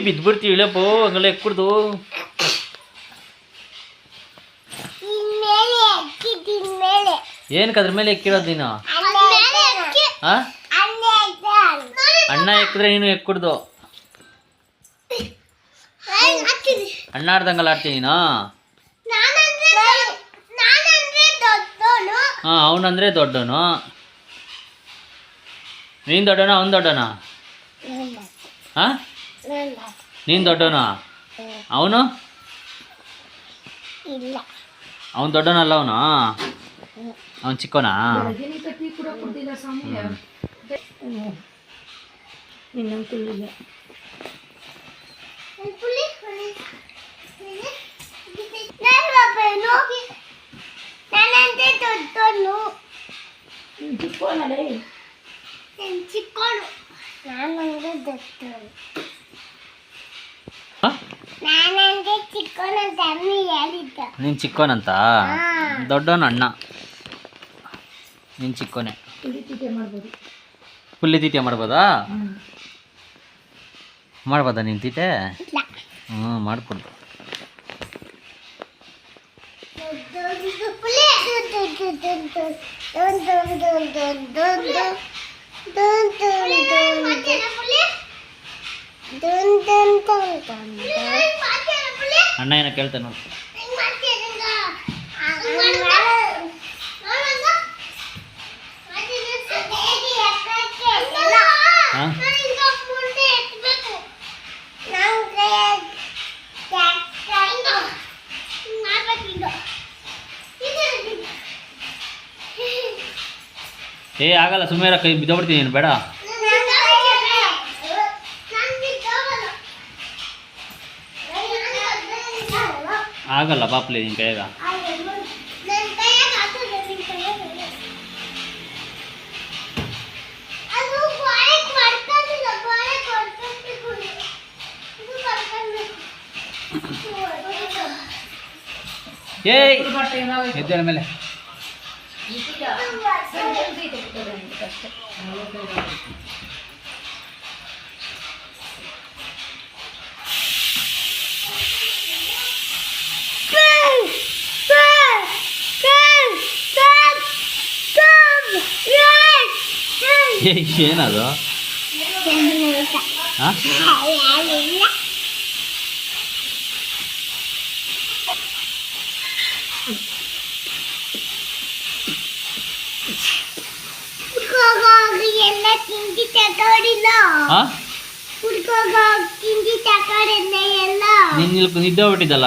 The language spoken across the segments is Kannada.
ಬಿದ್ಬಿಡ್ತೀವಿ ಇಳಪ್ಪ ಹಂಗೆಲ್ಲ ಮೇಲೆ ಏನಕ್ಕೆ ಅದ್ರ ಮೇಲೆ ಎಕ್ಕಿಡೋದು ನೀನು? ಅಣ್ಣ ಎಕ್ಕಿದ್ರೆ ನೀನು ಎಕ್ಕುಡ್ದು ಅಣ್ಣ ಆಡ್ದಂಗಲ್ಲ ಆಡ್ತೀನಿ ನೀನು? ಹಾಂ ಅವನಂದ್ರೆ ದೊಡ್ಡವನು ನೀನು ದೊಡ್ಡನ ಅವ್ನು ದೊಡ್ಡನ? ಹಾಂ ನೀನು ದೊಡ್ಡವನ? ಅವನು? ಇಲ್ಲ. ಅವ್ನು ದೊಡ್ಡವನಲ್ಲ ಅವನು? ಅವನು ಚಿಕ್ಕವನಾ? ಪುಲಿ ನಾನು ಒಬ್ಬನು ನಾನಂತೆ ದೊಡ್ಡೋನು ಚಿಕ್ಕೋನು ಚಿಕ್ಕೋನು ನಾನಂದ್ರೆ ದೊಡ್ಡೋನು ಹಾಂ ನಾನಂದ್ರೆ ಚಿಕ್ಕೋನಂತ ದೊಡ್ಡೋನ ಹೇಳಿದ್ದ. ನೀನು ಚಿಕ್ಕವನಂತ ದೊಡ್ಡವನ ಅಣ್ಣ. ನೀನು ಚಿಕ್ಕೋನೆ. ಪುಲ್ಲಿ ತೀಟೆ ಮಾಡ್ಬೋದಾ. ಮಾಡ್ಬೋದಾ? ನೀನು ತೀಟೆ ಹ್ಮ್ ಹ್ಞೂ ಒಂದು ಪುಲಿ ದೊಡ್ಡ ದೊಡ್ಡ ದೊಡ್ಡ ದೊಡ್ಡ ದೊಡ್ಡ ದೊಡ್ಡ ದೊಡ್ಡ ದೊಡ್ಡ ಅಣ್ಣ ಏನೋ ಕೇಳ್ತೇನೆ ನೋಡು? ಏ ಆಗಲ್ಲ ಸುಮ್ಮನೆ ಕೈ ಬಿದ್ದೋಗ್ಬಿಡ್ತೀನಿ ನೀನು ಬೇಡ. haga la papel de impeda. ¡Yay! ¡Qué tal, ಏನದು? ನಿನ್ನ ನಿಲ್ ನಿದ್ದೆ ಹೊಟ್ಟಿದ್ದಲ್ಲ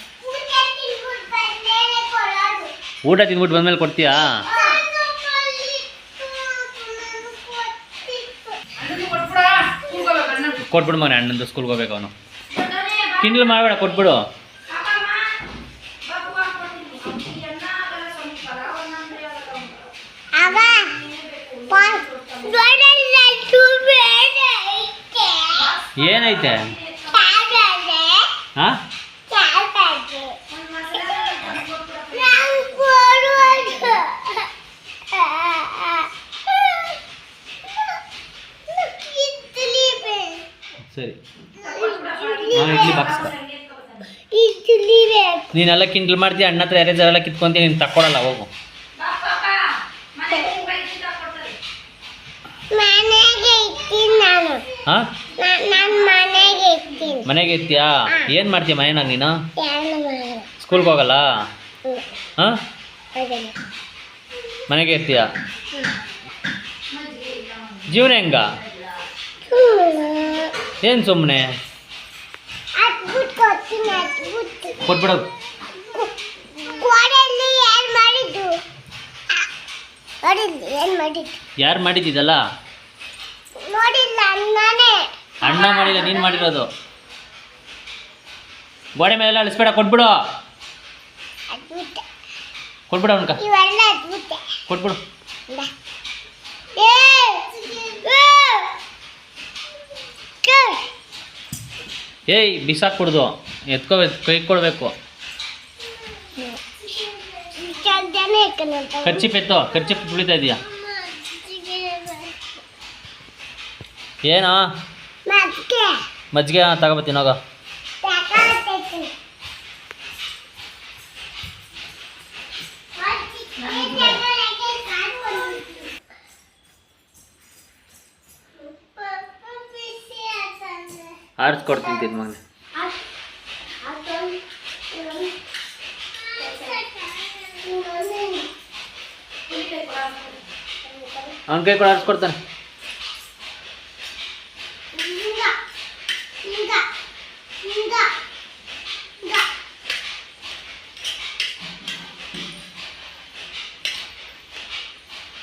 ಊಟ ತಿಂದ್ಬಿಟ್ಟು ಬಂದ್ಮೇಲೆ ಕೊಡ್ತೀಯಾ? ಕೊಟ್ಬಿಡು ಮನೆ ಅಣ್ಣಂದು ಸ್ಕೂಲ್ಗೆ ಹೋಗ್ಬೇಕು ಅವನು. ಕಿಂಡ್ಲ್ ಮಾಡಬೇಡ ಕೊಟ್ಬಿಡು. ಏನೈತೆ? ಹಾಂ? ಸರಿ. ಹಾಂ ಇಡ್ಲಿ ಬಾಕ್ಸ್ ಇಡ್ಲಿ ನೀನೆಲ್ಲ ಕಿಂಡ್ಲ್ ಮಾಡ್ತೀಯ ಅಣ್ಣ ಹತ್ರ ಎರೇಜರ್ ಎಲ್ಲ ಕಿತ್ಕೊಂತೀನಿ ನೀನು ತಕ್ಕೊಡಲ್ಲ ಹೋಗು. ಮನೆಗೆ ನಾನು. ಹಾಂ? ಇರ್ತೀಯಾ? ಏನು ಮಾಡ್ತೀಯ ಮನೆನಾಗ ನೀನು? ಯಾರು ಸ್ಕೂಲ್ಗೆ ಹೋಗಲ್ಲ. ಹಾಂ? ಮನೆಗೆ ಇರ್ತೀಯ? ಜೀವನ ಹೆಂಗ. ಏನು ಸುಮ್ಮನೆ ಕೊಟ್ಬಿಡೋದು ಕೊಟ್ಬಿಡು ಯಾರು ಮಾಡಿದ್ದಲ್ಲ ಅಣ್ಣ ಮಾಡಿಲ್ಲ ನೀನು ಮಾಡಿರೋದು. ಗೋಡೆ ಮೇಲೆ ಅಳಿಸ್ಬೇಡ ಕೊಟ್ಬಿಡು. ಕೊಟ್ಬಿಡ ಅವನ್ಕ ಕೊಟ್ಬಿಡು ಇಂದ. ಏ, ಏ, ಕ. ಏಯ್ ಬಿಸಾಕ್ಬಿಡ್ದು ಎತ್ಕೋಬೇಕು ಕೈ ಕೊಡಬೇಕು. ಖರ್ಚಿಪ್ ಎತ್ತು ಖರ್ಚಿಪ್ ತುಳಿತಾ ಇದೀಯಾ? ಏನೋ? ಮಜ್ಜಿಗೆ. ತಗೋಬತ್ತೀನಿ ಹೋಗ ಆರಿಸ್ಕೊಡ್ತೀನಿ ತಿನ್ ಮಗನ. ಅವನ ಕೈ ಕೂಡ ಆರಿಸ್ಕೊಡ್ತಾನೆ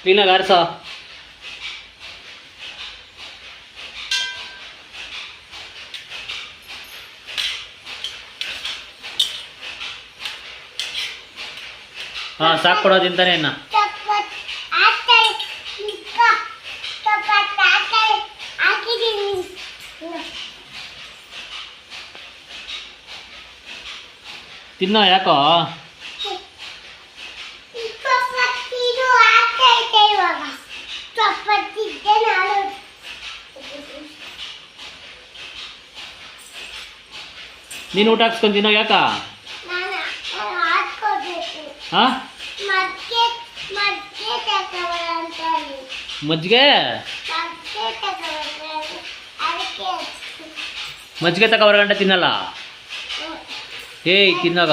ಕ್ಲೀನಾಗಿ ಆರಿಸೋ. ಹಾಂ ಸಾಕು ಕೊಡೋ ತಿಂತಾನೆ ಇನ್ನ. ತಿನ್ನೋ ಯಾಕೋ? ನಾನು ಊಟ ಹಾಕ್ಸ್ಕೊಂಡು ತಿನ್ನೋ ಯಾಕ? ಹಾಂ? ಮಜ್ಜಿಗೆ? ಮಜ್ಜಿಗೆ ತಕ ಹೊರಗಂಟೆ ತಿನ್ನಲ್ಲ? ಏಯ್, ತಿನ್ನಾಗ.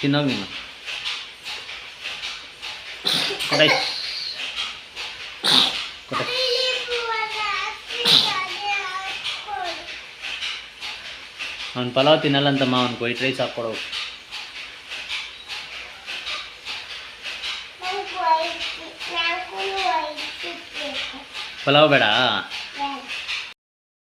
ತಿನ್ನೋಗ ನೀನು. ಕೊಡೈ. ಕೊಡೈ. ಅವ್ನು ಪಲಾವ್ ತಿನ್ನಲ್ಲ ಅಂತಮ್ಮ ಅವ್ನಿಗೆ ವೈಟ್ ರೈಸ್ ಹಾಕ್ಕೊಡೋ. ಪಲಾವ್ ಬೇಡ